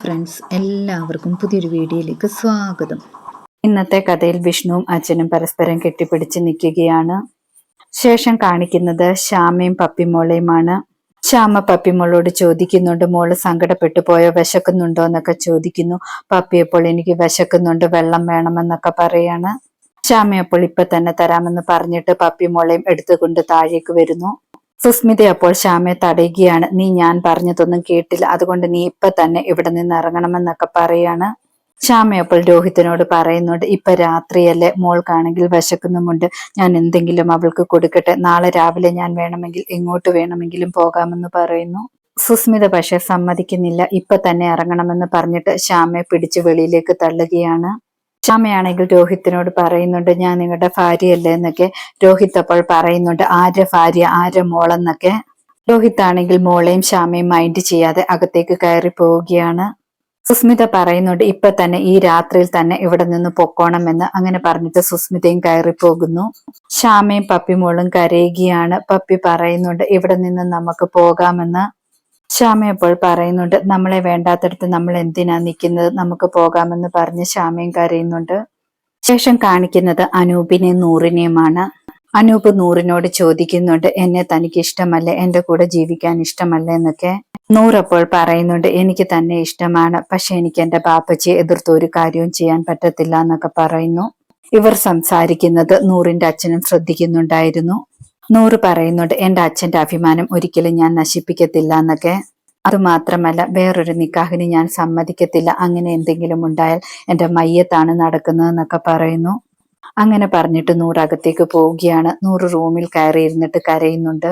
Friends എല്ലാവർക്കും പുതിയൊരു വീഡിയോയിലേക്ക് സ്വാഗതം. ഇന്നത്തെ കഥയിൽ വിഷ്ണുവും അച്ഛനും പരസ്പരം കെട്ടിപ്പിടിച്ച് നിൽക്കുകയാണ്. ശേഷം കാണിക്കുന്നത് ശ്യാമയും പപ്പിമോളയുമാണ്. ശ്യാമ പപ്പിമോളോട് ചോദിക്കുന്നുണ്ട് മോൾ സങ്കടപ്പെട്ടു പോയോ? വിശക്കുന്നുണ്ടോ? എന്നൊക്കെ ചോദിക്കുന്നു. പപ്പി അപ്പോൾ എനിക്ക് വിശക്കുന്നുണ്ട് വെള്ളം വേണമെന്നൊക്കെ പറയാണ്. ശ്യാമയപ്പോൾ ഇപ്പൊ തന്നെ തരാമെന്ന് പറഞ്ഞിട്ട് പപ്പിമോളയും എടുത്തുകൊണ്ട് താഴേക്ക് വരുന്നു. സുസ്മിത അപ്പോൾ ശ്യാമയെ തടയുകയാണ്. നീ ഞാൻ പറഞ്ഞതൊന്നും കേട്ടില്ല. അതുകൊണ്ട് നീ ഇപ്പൊ തന്നെ ഇവിടെ നിന്ന് ഇറങ്ങണമെന്നൊക്കെ പറയാണ്. ശ്യാമ അപ്പോൾ രോഹിത്തിനോട് പറയുന്നുണ്ട് ഇപ്പൊ രാത്രിയല്ലേ? മോൾക്കാണെങ്കിൽ വിശക്കുന്നുമുണ്ട്. ഞാൻ എന്തെങ്കിലും അവൾക്ക് കൊടുക്കട്ടെ. നാളെ രാവിലെ ഞാൻ വേണമെങ്കിൽ എങ്ങോട്ട് വേണമെങ്കിലും പോകാമെന്ന് പറയുന്നു. സുസ്മിത പക്ഷെ സമ്മതിക്കുന്നില്ല. ഇപ്പൊ തന്നെ ഇറങ്ങണമെന്ന് പറഞ്ഞിട്ട് ശ്യാമയെ പിടിച്ച് വെളിയിലേക്ക് തള്ളുകയാണ്. ശ്യാമയാണെങ്കിൽ രോഹിത്തിനോട് പറയുന്നുണ്ട് ഞാൻ നിങ്ങളുടെ ഭാര്യയല്ലേ എന്നൊക്കെ രോഹിത് അപ്പോൾ പറയുന്നുണ്ട് ആരെ ഭാര്യ ആരെ മോളെന്നൊക്കെ. രോഹിത് ആണെങ്കിൽ മോളെയും ശ്യാമയും മൈൻഡ് ചെയ്യാതെ അകത്തേക്ക് കയറി പോവുകയാണ്. സുസ്മിത പറയുന്നുണ്ട് ഇപ്പൊ തന്നെ ഈ രാത്രിയിൽ തന്നെ ഇവിടെ നിന്ന് പൊക്കോണമെന്ന്. അങ്ങനെ പറഞ്ഞിട്ട് സുസ്മിതയും കയറി പോകുന്നു. ശ്യാമയും പപ്പിമോളും കരയുകയാണ്. പപ്പി പറയുന്നുണ്ട് ഇവിടെ നിന്ന് നമുക്ക് പോകാമെന്ന്. ശ്യാമ പറയുന്നുണ്ട് നമ്മളെ വേണ്ടാത്തടത്ത് നമ്മൾ എന്തിനാ നിൽക്കുന്നത് നമുക്ക് പോകാമെന്ന് പറഞ്ഞ് ശ്യാമയും കരയുന്നുണ്ട്. ശേഷം കാണിക്കുന്നത് അനൂപിനെ നൂറിനെയുമാണ്. അനൂപ് നൂറിനോട് ചോദിക്കുന്നുണ്ട് എന്നെ തനിക്ക് ഇഷ്ടമല്ലേ? എന്റെ കൂടെ ജീവിക്കാൻ ഇഷ്ടമല്ലേ? എന്നൊക്കെ. നൂറപ്പോൾ പറയുന്നുണ്ട് എനിക്ക് തന്നെ ഇഷ്ടമാണ്. പക്ഷെ എനിക്ക് എന്റെ ബാപ്പച്ചിയെ എതിർത്ത് ഒരു കാര്യവും ചെയ്യാൻ പറ്റത്തില്ല എന്നൊക്കെ പറയുന്നു. ഇവർ സംസാരിക്കുന്നത് നൂറിന്റെ അച്ഛനും ശ്രദ്ധിക്കുന്നുണ്ടായിരുന്നു. നൂറ് പറയുന്നുണ്ട് എന്റെ അച്ഛന്റെ അഭിമാനം ഒരിക്കലും ഞാൻ നശിപ്പിക്കത്തില്ല എന്നൊക്കെ. അതുമാത്രമല്ല വേറൊരു നിക്കാഹിന് ഞാൻ സമ്മതിക്കത്തില്ല. അങ്ങനെ എന്തെങ്കിലും ഉണ്ടായാൽ എന്റെ മയ്യത്താണ് നടക്കുന്നതെന്നൊക്കെ പറയുന്നു. അങ്ങനെ പറഞ്ഞിട്ട് നൂറകത്തേക്ക് പോവുകയാണ്. നൂറ് റൂമിൽ കയറി ഇരുന്നിട്ട് കരയുന്നുണ്ട്.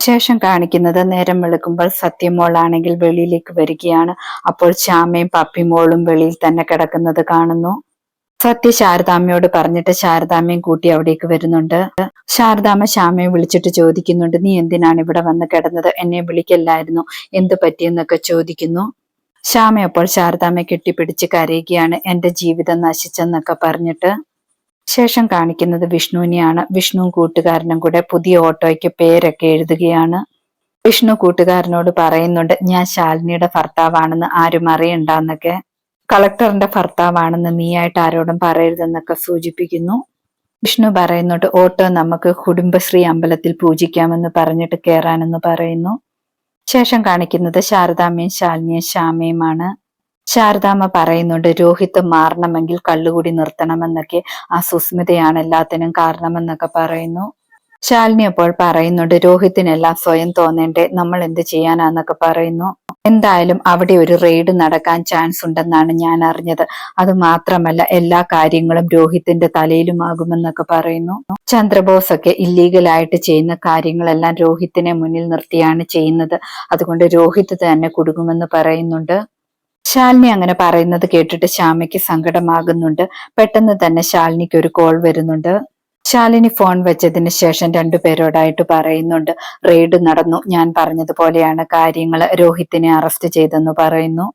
ശേഷം കാണിക്കുന്നത് നേരം വെളുക്കുമ്പോൾ സത്യമോളാണെങ്കിൽ വെളിയിലേക്ക് വരികയാണ്. അപ്പോൾ ശ്യാമയും പപ്പിമോളും വെളിയിൽ തന്നെ കിടക്കുന്നത് കാണുന്നു. സത്യ ശാരദാമ്മയോട് പറഞ്ഞിട്ട് ശാരദാമ്മയും കൂട്ടി അവിടേക്ക് വരുന്നുണ്ട്. ശാരദാമ്മ ശ്യാമയെ വിളിച്ചിട്ട് ചോദിക്കുന്നുണ്ട് നീ എന്തിനാണ് ഇവിടെ വന്ന് കിടന്നത്? എന്നെ വിളിക്കല്ലായിരുന്നു. എന്ത് പറ്റിയെന്നൊക്കെ ചോദിക്കുന്നു. ശ്യാമ അപ്പോൾ ശാരദാമ്മയെ കെട്ടിപ്പിടിച്ച് കരയുകയാണ്. എന്റെ ജീവിതം നശിച്ചെന്നൊക്കെ പറഞ്ഞിട്ട് ശേഷം കാണിക്കുന്നത് വിഷ്ണുവിനെയാണ്. വിഷ്ണു കൂട്ടുകാരനും കൂടെ പുതിയ ഓട്ടോയ്ക്ക് പേരൊക്കെ എഴുതുകയാണ്. വിഷ്ണു കൂട്ടുകാരനോട് പറയുന്നുണ്ട് ഞാൻ ശാലിനിയുടെ ഭർത്താവാണെന്ന് ആരും അറിയണ്ടെന്നൊക്കെ. കളക്ടറിന്റെ ഭർത്താവാണെന്ന് നീയായിട്ട് ആരോടും പറയരുതെന്നൊക്കെ സൂചിപ്പിക്കുന്നു. വിഷ്ണു പറയുന്നുണ്ട് ഓട്ടോ നമുക്ക് കുടുംബശ്രീ അമ്പലത്തിൽ പൂജിക്കാമെന്ന് പറഞ്ഞിട്ട് കയറാനെന്ന് പറയുന്നു. ശേഷം കാണിക്കുന്നത് ശാരദാമ്മയും ശാലിനിയും ശ്യാമയുമാണ്. ശാരദാമ്മ പറയുന്നുണ്ട് രോഹിത് മാറണമെങ്കിൽ കള്ളുകൂടി നിർത്തണമെന്നൊക്കെ ആ സുസ്മിതയാണ് എല്ലാത്തിനും കാരണമെന്നൊക്കെ പറയുന്നു. ശാലിനി അപ്പോൾ പറയുന്നുണ്ട് രോഹിത്തിനെല്ലാം സ്വയം തോന്നേണ്ടേ നമ്മൾ എന്ത് ചെയ്യാനാന്നൊക്കെ പറയുന്നു. എന്തായാലും അവിടെ ഒരു റെയ്ഡ് നടക്കാൻ ചാൻസ് ഉണ്ടെന്നാണ് ഞാൻ അറിഞ്ഞത്. അത് മാത്രമല്ല എല്ലാ കാര്യങ്ങളും രോഹിത്തിന്റെ തലയിലുമാകുമെന്നൊക്കെ പറയുന്നു. ചന്ദ്രബോസ് ഒക്കെ ഇല്ലീഗലായിട്ട് ചെയ്യുന്ന കാര്യങ്ങളെല്ലാം രോഹിത്തിനെ മുന്നിൽ നിർത്തിയാണ് ചെയ്യുന്നത്. അതുകൊണ്ട് രോഹിത് തന്നെ കുടുങ്ങുമെന്ന് പറയുന്നുണ്ട്. ശാലിനി അങ്ങനെ പറയുന്നത് കേട്ടിട്ട് ശ്യാമയ്ക്ക് സങ്കടമാകുന്നുണ്ട്. പെട്ടെന്ന് തന്നെ ശാലിനിക്ക് ഒരു കോൾ വരുന്നുണ്ട്. ശാലിനി ഫോൺ വെച്ചതിന് ശേഷം രണ്ടുപേരോടായിട്ട് പറയുന്നുണ്ട് റെയ്ഡ് നടന്നു. ഞാൻ പറഞ്ഞതുപോലെയാണ് കാര്യങ്ങൾ രോഹിത്തിനെ അറസ്റ്റ് ചെയ്തെന്ന് പറയുന്നു.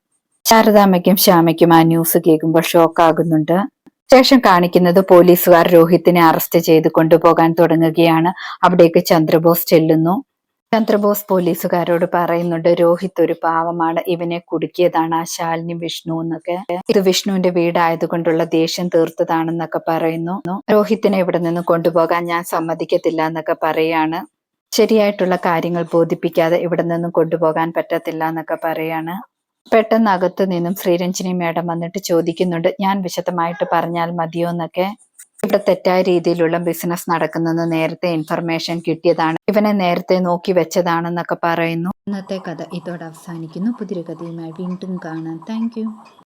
ശാരദാമ്മയ്ക്കും ശ്യാമയ്ക്കും ആ ന്യൂസ് കേൾക്കുമ്പോൾ ഷോക്കാകുന്നുണ്ട് ശേഷം കാണിക്കുന്നത് പോലീസുകാർ രോഹിത്തിനെ അറസ്റ്റ് ചെയ്ത് കൊണ്ടുപോകാൻ തുടങ്ങുകയാണ്. അവിടേക്ക് ചന്ദ്രബോസ് ചെല്ലുന്നു. ചന്ദ്രബോസ് പോലീസുകാരോട് പറയുന്നുണ്ട് രോഹിത് ഒരു പാവമാണ് ഇവനെ കുടുക്കിയതാണ് ആ ശാലിനി വിഷ്ണു എന്നൊക്കെ. ഇത് വിഷ്ണുവിന്റെ വീടായതുകൊണ്ടുള്ള ദേഷ്യം തീർത്തതാണെന്നൊക്കെ പറയുന്നു. രോഹിത്തിനെ ഇവിടെ നിന്ന് കൊണ്ടുപോകാൻ ഞാൻ സമ്മതിക്കത്തില്ല എന്നൊക്കെ പറയാണ്. ശരിയായിട്ടുള്ള കാര്യങ്ങൾ ബോധിപ്പിക്കാതെ ഇവിടെ നിന്നും കൊണ്ടുപോകാൻ പറ്റത്തില്ല എന്നൊക്കെ പറയാണ്. പെട്ടെന്ന് അകത്തു നിന്നും ശ്രീരഞ്ജിനി മേഡം വന്നിട്ട് ചോദിക്കുന്നുണ്ട് ഞാൻ വിശദമായിട്ട് പറഞ്ഞാൽ മതിയോ എന്നൊക്കെ. ഇവിടെ തെറ്റായ രീതിയിലുള്ള ബിസിനസ് നടക്കുന്നെന്ന് നേരത്തെ ഇൻഫർമേഷൻ കിട്ടിയതാണ്. ഇവനെ നേരത്തെ നോക്കി വെച്ചതാണെന്നൊക്കെ പറയുന്നു. ഇന്നത്തെ കഥ ഇതോടെ അവസാനിക്കുന്നു. പുതിയൊരു കഥയുമായി വീണ്ടും കാണാം. താങ്ക്